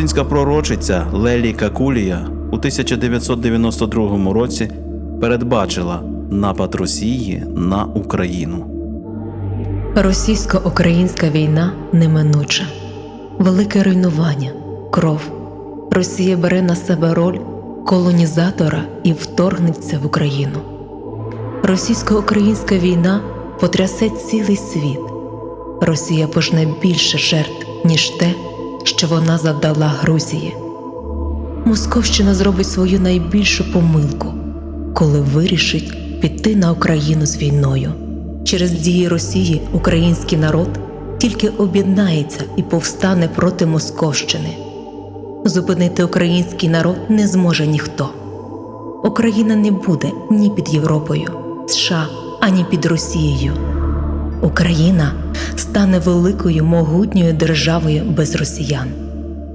грузинська пророчиця Лелі Какулія у 1992 році передбачила напад Росії на Україну. Російсько-українська війна неминуча, велике руйнування, кров. Росія бере на себе роль колонізатора і вторгнеться в Україну. Російсько-українська війна потрясе цілий світ. Росія пожне більше жертв, ніж те, що вона завдала Грузії. Московщина зробить свою найбільшу помилку, коли вирішить піти на Україну з війною. Через дії Росії український народ тільки об'єднається і повстане проти Московщини. Зупинити український народ не зможе ніхто. Україна не буде ні під Європою, США, ані під Росією. Україна стане великою могутньою державою без росіян.